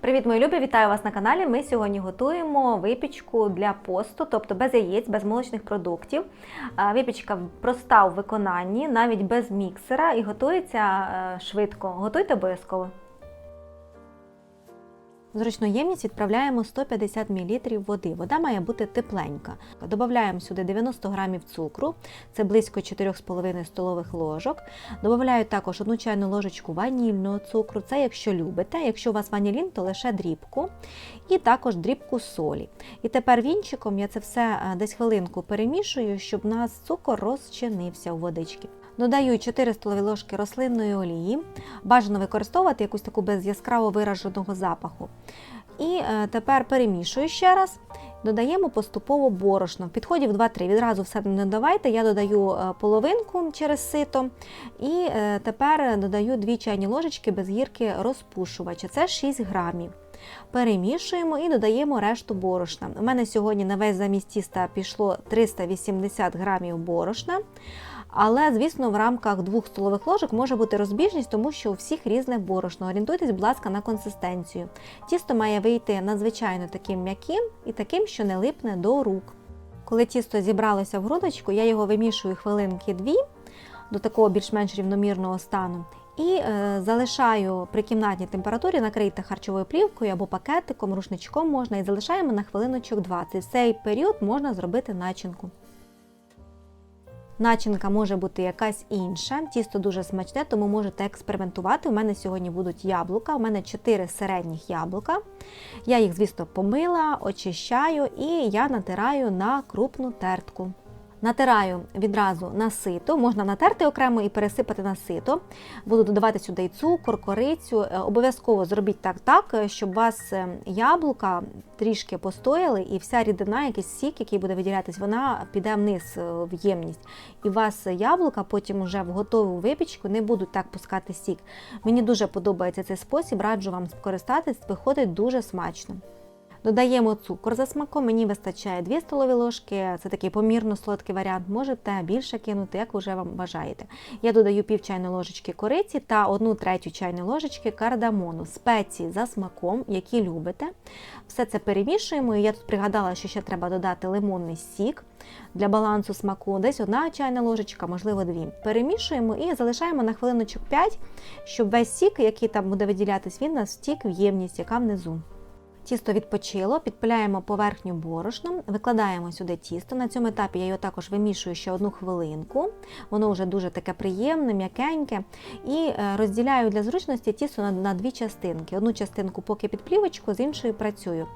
Привіт, мої любі! Вітаю вас на каналі. Ми сьогодні готуємо випічку для посту, тобто без яєць, без молочних продуктів. Випічка проста у виконанні, навіть без міксера, і готується е, швидко. Готуйте обов'язково. В зручну ємність відправляємо 150 мл води. Вода має бути тепленька. Додаємо сюди 90 г цукру, це близько 4,5 столових ложок. Добавляю також 1 чайну ложечку ванільного цукру, це якщо любите. Якщо у вас ванілін, то лише дрібку. І також дрібку солі. І тепер вінчиком я це все е, десь хвилинку перемішую, щоб у нас цукор розчинився у водички. Додаю 4 столові ложки рослинної олії. Бажано використовувати якусь таку без яскраво вираженого запаху. І е, тепер перемішую ще раз. Додаємо поступово борошно. Підходів 2-3. Відразу все не додавайте. Я додаю е, половинку через сито. І е, тепер додаю 2 чайні ложечки без гірки розпушувача. Це 6 грамів. Перемішуємо і додаємо решту борошна. У мене сьогодні на весь замість тіста пішло 380 грамів борошна. Але, звісно, в рамках 2 столових ложок може бути розбіжність, тому що у всіх різне борошно. Орієнтуйтесь, будь ласка, на консистенцію. Тісто має вийти надзвичайно таким м'яким і таким, що не липне до рук. Коли тісто зібралося в грудочку, я його вимішую хвилинки дві до такого більш-менш рівномірного стану. І е, залишаю при кімнатній температурі, накрийте харчовою плівкою або пакетиком, рушничком можна, і залишаємо на хвилиночок 20. В цей період можна зробити начинку. Начинка може бути якась інша. Тісто дуже смачне, тому можете експериментувати. У мене сьогодні будуть яблука. У мене 4 середніх яблука. Я їх, звісно, помила, очищаю і я натираю на крупну тертку. Натираю відразу на сито, можна натерти окремо і пересипати на сито. Буду додавати сюди цукор, корицю. Е, Обов'язково зробіть так, так, щоб у вас е, яблука трішки постояли, і вся рідина, якийсь сік, який буде виділятись, вона піде вниз е, в ємність. І у вас яблука потім вже в готову випічку не будуть так пускати сік. Мені дуже подобається цей спосіб, раджу вам скористатись, виходить дуже смачно. Додаємо цукор за смаком, мені вистачає 2 столові ложки, це такий помірно солодкий варіант, можете більше кинути, як вже вам бажаєте. Я додаю пів чайної ложечки кориці та 1 третю чайної ложечки кардамону, спеції за смаком, які любите. Все це перемішуємо. Я тут пригадала, що ще треба додати лимонний сік для балансу смаку, десь одна чайна ложечка, можливо, дві. Перемішуємо і залишаємо на хвилиночок 5, щоб весь сік, який там буде виділятись, він нас втік в ємність, яка внизу. Тісто відпочило, підпиляємо поверхню борошном, викладаємо сюди тісто. На цьому етапі я його також вимішую ще одну хвилинку. Воно вже дуже таке приємне, м'якеньке. І е, розділяю для зручності тісто на, на дві частинки. Одну частинку поки під плівочку, з іншою працюю.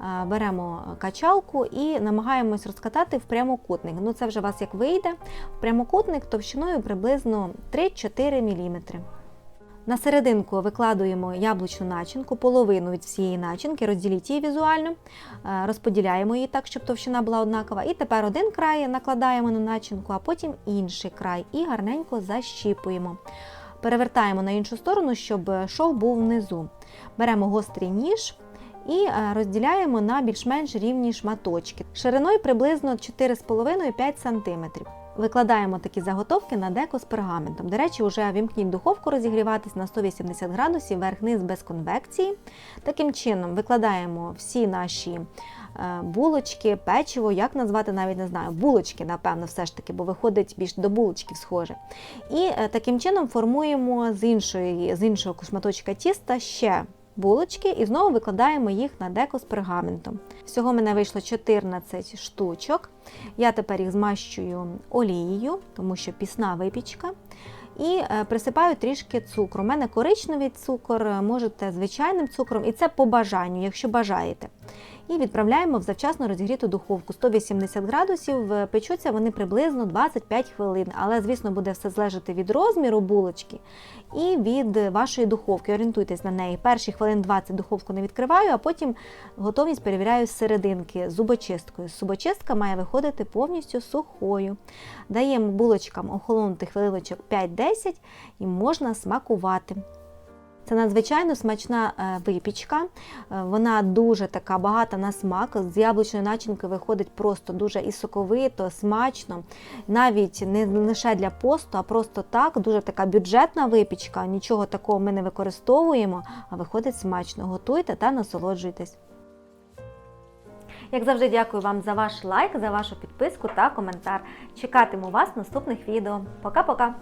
Е, беремо качалку і намагаємось розкатати в прямокутник. Ну Це вже у вас як вийде. В прямокутник товщиною приблизно 3-4 мм. На серединку викладуємо яблучну начинку, половину від всієї начинки, розділіть її візуально, е, розподіляємо її так, щоб товщина була однакова. І тепер один край накладаємо на начинку, а потім інший край і гарненько защіпуємо. Перевертаємо на іншу сторону, щоб шов був внизу. Беремо гострий ніж. І е, розділяємо на більш-менш рівні шматочки шириною приблизно 4,5-5 см. Викладаємо такі заготовки на деко з пергаментом. До речі, вже вімкніть духовку розігріватись на 180 градусів, верх-низ без конвекції. Таким чином, викладаємо всі наші е, булочки, печиво, як назвати, навіть не знаю, булочки, напевно, все ж таки, бо виходить більш до булочків схоже. І е, таким чином формуємо з, іншої, з іншого шматочка тіста ще булочки і знову викладаємо їх на деко з пергаментом. Всього в мене вийшло 14 штучок. Я тепер їх змащую олією, тому що пісна випічка. І е, присипаю трішки цукру. У мене коричневий цукор, е, можете звичайним цукром, і це по бажанню, якщо бажаєте. І відправляємо в завчасно розігріту духовку 180 градусів, е, печуться вони приблизно 25 хвилин. Але, звісно, буде все залежати від розміру булочки і від вашої духовки. Орієнтуйтесь на неї. Перші хвилин 20 духовку не відкриваю, а потім готовність перевіряю з серединки зубочисткою. Зубочистка має виходити повністю сухою. Даємо булочкам охолонути хвилиночок 5-10 і можна смакувати. Це надзвичайно смачна е, випічка. Е, Вона дуже така багата на смак. З яблучної начинки виходить просто дуже і соковито, смачно. Навіть не лише для посту, а просто так. Дуже така бюджетна випічка. Нічого такого ми не використовуємо, а виходить смачно. Готуйте та насолоджуйтесь. Як завжди, дякую вам за ваш лайк, за вашу підписку та коментар. Чекатиму вас в наступних відео. Пока-пока!